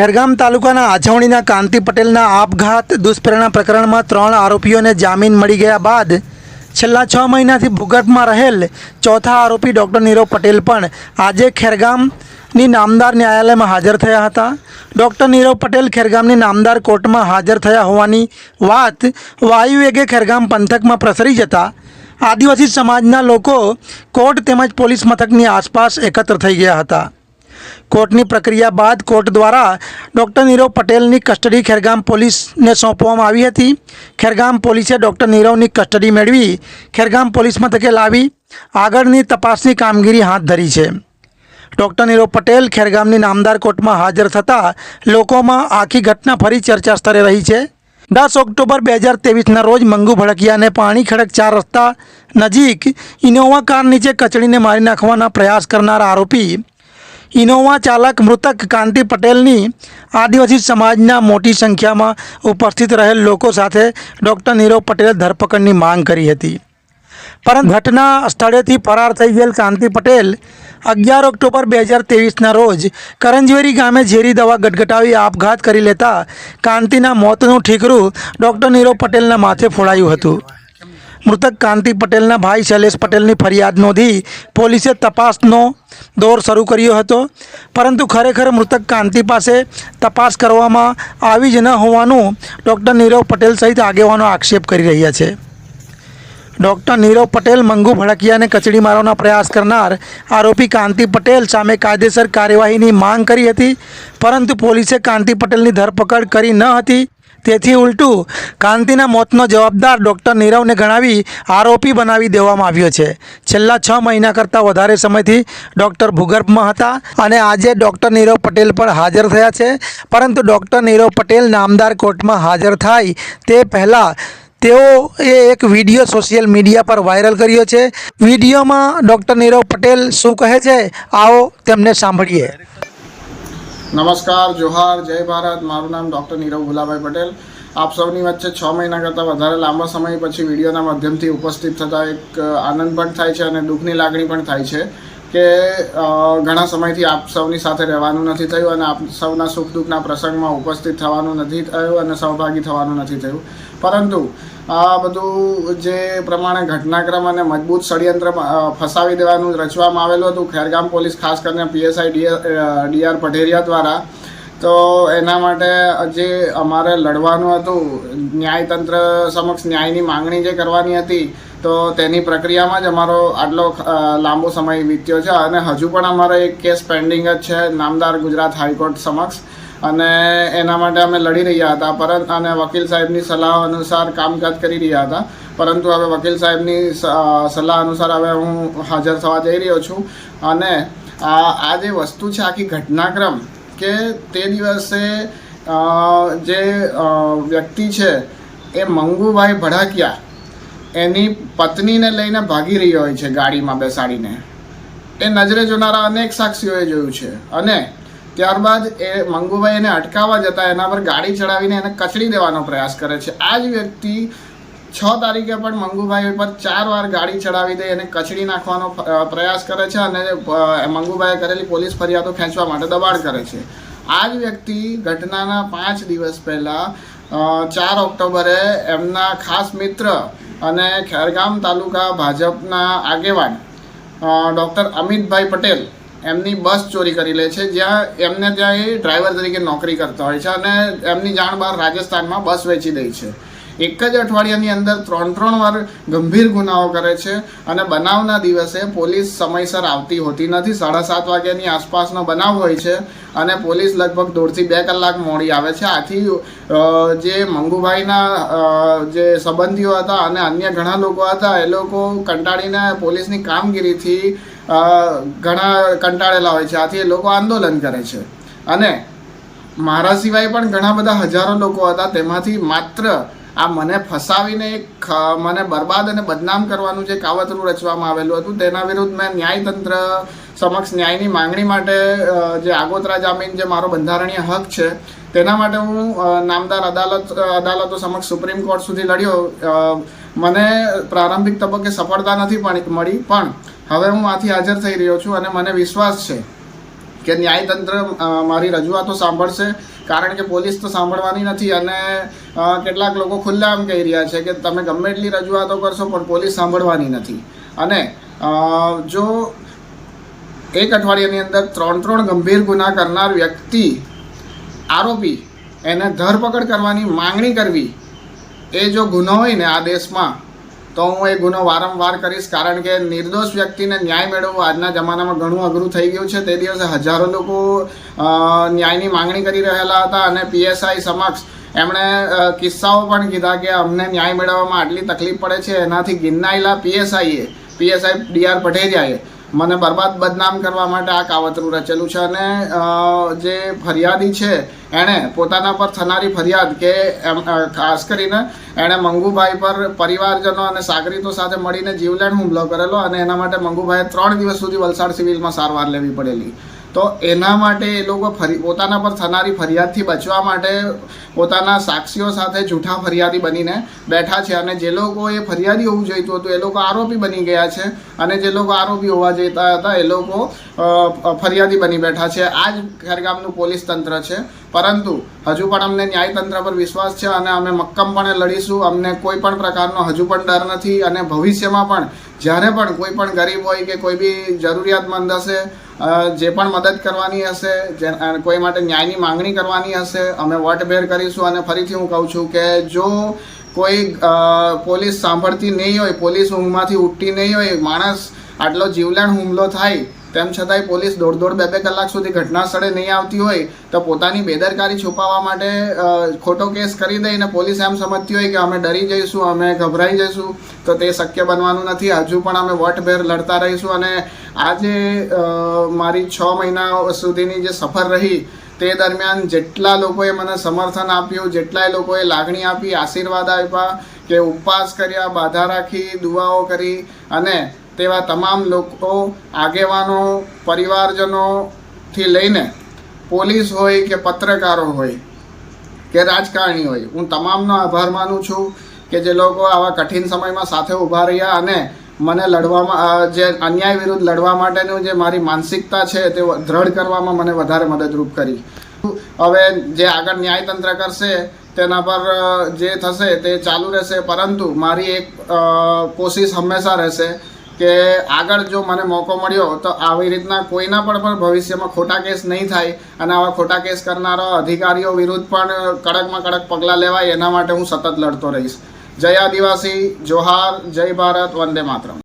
ખેરગામ તાલુકાના આછવણીના કાંતિ પટેલના આપઘાત દુષ્પ્રેરણા પ્રકરણમાં ત્રણ આરોપીઓને જામીન મળી ગયા બાદ છેલ્લા છ મહિનાથી ભૂગર્ભમાં રહેલ ચોથા આરોપી ડૉક્ટર નીરવ પટેલ પણ આજે ખેરગામની નામદાર ન્યાયાલયમાં હાજર થયા હતા. ડૉક્ટર નીરવ પટેલ ખેરગામની નામદાર કોર્ટમાં હાજર થયા હોવાની વાત વાયુવેગે ખેરગામ પંથકમાં પ્રસરી જતા આદિવાસી સમાજના લોકો કોર્ટ તેમજ પોલીસ મથકની આસપાસ એકત્ર થઈ ગયા હતા. કોર્ટની પ્રક્રિયા બાદ કોર્ટ દ્વારા ડૉક્ટર નીરવ પટેલની કસ્ટડી ખેરગામ પોલીસને સોંપવામાં આવી હતી. ખેરગામ પોલીસે ડૉક્ટર નીરવની કસ્ટડી મેળવી, ખેરગામ પોલીસ મથકે લાવી, આગળની તપાસની કામગીરી હાથ ધરી છે. ડૉક્ટર નીરવ પટેલ ખેરગામની નામદાર કોર્ટમાં હાજર થતાં લોકોમાં આખી ઘટના ફરી ચર્ચા સ્તરે રહી છે. દસ ઓક્ટોબર બે હજાર ત્રેવીસના રોજ મંગુ ભડકિયાને પાણી ખડક ચાર રસ્તા નજીક ઇનોવા કાર નીચે કચડીને મારી નાખવાના પ્રયાસ કરનાર આરોપી ઇનોવા ચાલક મૃતક કાંતિ પટેલની આદિવાસી સમાજના મોટી સંખ્યામાં ઉપસ્થિત રહેલ લોકો સાથે ડૉક્ટર નીરવ પટેલે ધરપકડની માંગ કરી હતી. પરંતુ ઘટના સ્થળેથી ફરાર થઈ ગયેલ કાંતિ પટેલ અગિયાર ઓક્ટોબર બે હજાર તેવીસના રોજ કરંજવેરી ગામે ઝેરી દવા ગટગટાવી આપઘાત કરી લેતા કાંતિના મોતનું ઠીકરું ડૉક્ટર નીરવ પટેલના માથે ફોડાયું હતું. મૃતક કાંતિ પટેલના ભાઈ શૈલેષ પટેલની ફરિયાદ નોંધી પોલીસે તપાસનો દોર શરૂ કર્યો હતો. પરંતુ ખરેખર મૃતક કાંતિ પાસે તપાસ કરવામાં આવી જ ન હોવાનું ડૉક્ટર નીરવ પટેલ સહિત આગેવાનો આક્ષેપ કરી રહ્યા છે. ડૉક્ટર નીરવ પટેલ મંગુ ભડકિયાને કચડી મારવાનો પ્રયાસ કરનાર આરોપી કાંતિ પટેલ સામે કાયદેસર કાર્યવાહીની માંગ કરી હતી, પરંતુ પોલીસે કાંતિ પટેલની ધરપકડ કરી ન હતી. તેથી ઉલટું કાંતિના મોતનો જવાબદાર ડૉક્ટર નીરવને ગણાવી આરોપી બનાવી દેવામાં આવ્યો છે. છેલ્લા છ મહિના કરતાં વધારે સમયથી ડૉક્ટર ભૂગર્ભમાં હતા અને આજે ડૉક્ટર નીરવ પટેલ પણ હાજર થયા છે. પરંતુ ડૉક્ટર નીરવ પટેલ નામદાર કોર્ટમાં હાજર થાય તે પહેલાં તેઓએ એક વીડિયો સોશિયલ મીડિયા પર વાયરલ કર્યો છે. વિડીયોમાં ડૉક્ટર નીરવ પટેલ શું કહે છે? આવો તેમને સાંભળીએ. નમસ્કાર, જોહાર, જય ભારત. મારું નામ ડૉક્ટર નીરવ ભુલાભાઈ પટેલ. આપ સૌની વચ્ચે છ મહિના કરતાં વધારે લાંબા સમય પછી વિડીયોના માધ્યમથી ઉપસ્થિત થતા એક આનંદ પણ થાય છે અને દુઃખની લાગણી પણ થાય છે કે ઘણા સમયથી આપ સૌની સાથે રહેવાનું નથી થયું અને આપ સૌના સુખ દુઃખના પ્રસંગમાં ઉપસ્થિત થવાનું નથી થયું અને સહભાગી થવાનું નથી થયું. પરંતુ આ બધું જે પ્રમાણે ઘટનાક્રમ અને મજબૂત ષડયંત્ર ફસાવી દેવાનું રચવામાં આવેલું હતું, ખેરગામ પોલીસ ખાસ કરીને પીએસઆઈ ડીઆર પઢેરિયા દ્વારા, તો એના માટે જે અમારે લડવાનું હતું, ન્યાયતંત્ર સમક્ષ ન્યાયની માંગણી જે કરવાની હતી, તો તેની પ્રક્રિયામાં જ અમારો આટલો લાંબો સમય વીત્યો છે અને હજુ પણ અમારો એક કેસ પેન્ડિંગ જ છે, નામદાર ગુજરાત હાઈકોર્ટ સમક્ષ. અને એના માટે અમે લડી રહ્યા હતા. પરંતુ અને વકીલ સાહેબની સલાહ અનુસાર કામકાજ કરી રહ્યા હતા. પરંતુ હવે વકીલ સાહેબની સલાહ અનુસાર હવે હું હાજર થવા જઈ રહ્યો છું. અને આ જે વસ્તુ છે, આખી ઘટનાક્રમ કે તે દિવસે જે વ્યક્તિ છે, એ મંગુભાઈ ભડાકિયા, એની પત્નીને લઈને ભાગી રહ્યો હોય છે ગાડીમાં બેસાડીને. એ નજરે જોનારા અનેક સાક્ષીઓએ જોયું છે. અને ત્યારબાદ એ મંગુભાઈ એને અટકાવવા જતા એના પર ગાડી ચડાવીને એને કચડી દેવાનો પ્રયાસ કરે છે. આ જ વ્યક્તિ છ તારીખે પણ મંગુભાઈ પર ચાર વાર ગાડી ચડાવી દે એને કચડી નાખવાનો પ્રયાસ કરે છે અને મંગુભાઈએ કરેલી પોલીસ ફરિયાદો ખેંચવા માટે દબાણ કરે છે. આ જ વ્યક્તિ ઘટનાના પાંચ દિવસ પહેલાં ચાર ઓક્ટોબરે એમના ખાસ મિત્ર અને ખેરગામ તાલુકા ભાજપના આગેવાન ડૉક્ટર અમિતભાઈ પટેલ એમની બસ ચોરી કરી લે છે, જ્યાં એમને ત્યાં એ ડ્રાઈવર તરીકે નોકરી કરતા હોય છે અને એમની જાણ બહાર રાજસ્થાનમાં બસ વેચી દે છે. એક જ અઠવાડિયાની અંદર ત્રણ ત્રણ વાર ગંભીર ગુનાઓ કરે છે અને બનાવના દિવસે પોલીસ સમયસર આવતી હોતી નથી. સાડા સાત વાગ્યાની આસપાસનો બનાવ હોય છે અને પોલીસ લગભગ દોઢથી બે કલાક મોડી આવે છે. આથી જે મંગુભાઈના જે સંબંધીઓ હતા અને અન્ય ઘણા લોકો હતા, એ લોકો કંટાળીને પોલીસની કામગીરીથી ઘણા કંટાળેલા હોય છે. આથી એ લોકો આંદોલન કરે છે. અને મારા સિવાય પણ ઘણા બધા હજારો લોકો હતા. તેમાંથી માત્ર આ મને ફસાવીને એક મને બરબાદ અને બદનામ કરવાનું જે કાવતરું રચવામાં આવેલું હતું, તેના વિરુદ્ધ મેં ન્યાયતંત્ર સમક્ષ ન્યાયની માંગણી માટે જે આગોતરા જામીન, જે મારો બંધારણીય હક છે, તેના માટે હું નામદાર અદાલત અદાલતો સમક્ષ સુપ્રીમ કોર્ટ સુધી લડ્યો. મને પ્રારંભિક તબક્કે સફળતા નથી મળી. પણ હવે હું આથી હાજર થઈ રહ્યો છું અને મને વિશ્વાસ છે કે ન્યાયતંત્ર મારી રજૂઆતો સાંભળશે. કારણ કે પોલીસ તો સાંભળવાની નથી અને કેટલાક લોકો ખુલ્લા એમ કહી રહ્યા છે કે તમે ગમે એટલી રજૂઆતો કરશો, પણ પોલીસ સાંભળવાની નથી. અને જો એક અઠવાડિયાની અંદર ત્રણ ત્રણ ગંભીર ગુના કરનાર વ્યક્તિ, આરોપી, એને ધરપકડ કરવાની માંગણી કરવી, એ જો ગુનો હોય ને આ દેશમાં તો હું એ ગુનો વારંવાર કરીશ, કારણ કે નિર્દોષ વ્યક્તિને ન્યાય મેળવવો આજના જમાનામાં ઘણું અઘરું થઈ ગયું છે. તે દિવસે હજારો લોકો ન્યાયની માંગણી કરી રહેલા હતા અને પીએસઆઈ સમક્ષ એમણે કિસ્સાઓ પણ કીધા કે અમને ન્યાય મેળવવામાં આટલી તકલીફ પડે છે. એનાથી ગિરનાયેલા પીએસઆઈએ પીએસઆઈ ડીઆર પટેરિયાએ મને બરબાદ બદનામ કરવા માટે આ કાવતરું રચેલું છે અને જે ફરિયાદી છે, એણે પોતાના પર થનારી ફરિયાદ કે ખાસ કરીને એણે મંગુભાઈ પર પરિવારજનો અને સાગરીતો સાથે મળીને જીવલેણ હુમલો કરેલો અને એના માટે મંગુભાઈએ ત્રણ દિવસ સુધી વલસાડ સિવિલમાં સારવાર લેવી પડેલી. તો એના માટે એ લોકો ફરી, પોતાના પર થનારી ફરિયાદથી બચવા માટે પોતાના સાક્ષીઓ સાથે જૂઠા ફરિયાદી બનીને બેઠા છે. અને જે લોકો એ ફરિયાદી હોવું જોઈતું હતું, એ લોકો આરોપી બની ગયા છે. અને જે લોકો આરોપી હોવા જોઈતા હતા, એ લોકો ફરિયાદી બની બેઠા છે. આ જ ખેરગામનું પોલીસ તંત્ર છે. પરંતુ હજુ પણ અમને ન્યાયતંત્ર પર વિશ્વાસ છે અને અમે મક્કમપણે લડીશું. અમને કોઈ પણ પ્રકારનો હજુ પણ ડર નથી અને ભવિષ્યમાં પણ જ્યારે પણ કોઈ પણ ગરીબ હોય કે કોઈ બી જરૂરિયાતમંદ હશે જે પણ મદદ કરવાની હશે કોઈ માટે ન્યાયની માંગણી કરવાની હશે, અમે વટભેર કરીશું. અને ફરીથી હું કહું છું કે જો કોઈ પોલીસ સાંભળતી નહીં હોય, પોલીસ ઊંઘમાંથી ઉઠતી નહીં હોય, માણસ આટલો જીવલેણ હુમલો થાય, તેમ છતાંય પોલીસ દોઢ દોઢ બે બે કલાક સુધી ઘટના સ્થળે નહીં આવતી હોય, તો પોતાની બેદરકારી છુપાવવા માટે ખોટો કેસ કરી દઈને પોલીસ એમ સમજતી હોય કે અમે ડરી જઈશું, અમે ગભરાઈ જઈશું, તો તે શક્ય બનવાનું નથી. હજુ પણ અમે વટભેર લડતા રહીશું અને આજે મારી છ મહિના સુધીની જે સફર રહી તે દરમિયાન જેટલા લોકોએ મને સમર્થન આપ્યું જેટલાય લોકોએ લાગણી આપી, આશીર્વાદ આપ્યા કે ઉપવાસ કર્યા, બાધા રાખી, દુઆઓ કરી અને તેવા તમામ લોકો, આગેવાનો, પરિવારજનોથી લઈને પોલીસ હોય કે પત્રકારો હોય, કે રાજકારણી હોય, હું તમામનો આભાર માનું છું કે જે લોકો આવા કઠિન સમયમાં સાથે ઊભા રહ્યા અને મને લડવામાં જે અન્યાય વિરુદ્ધ લડવા માટેનું જે મારી માનસિકતા છે તે દ્રઢ કરવામાં મને વધારે મદદરૂપ કરી. હવે જે આગળ ન્યાયતંત્ર કરશે, તેના પર જે થશે તે ચાલુ રહેશે, પરંતુ મારી એક કોશિશ હંમેશા રહેશે કે આગળ જો મને મોકો મળ્યો, તો આવી રીતના કોઈના પણ પણ ભવિષ્યમાં ખોટા કેસ નહીં થાય અને આવા ખોટા કેસ કરનારા અધિકારીઓ વિરુદ્ધ પણ કડકમાં કડક પગલાં લેવાય, એના માટે હું સતત લડતો રહીશ. જય આદિવાસી જોહાર જય ભારત વંદે માતરમ.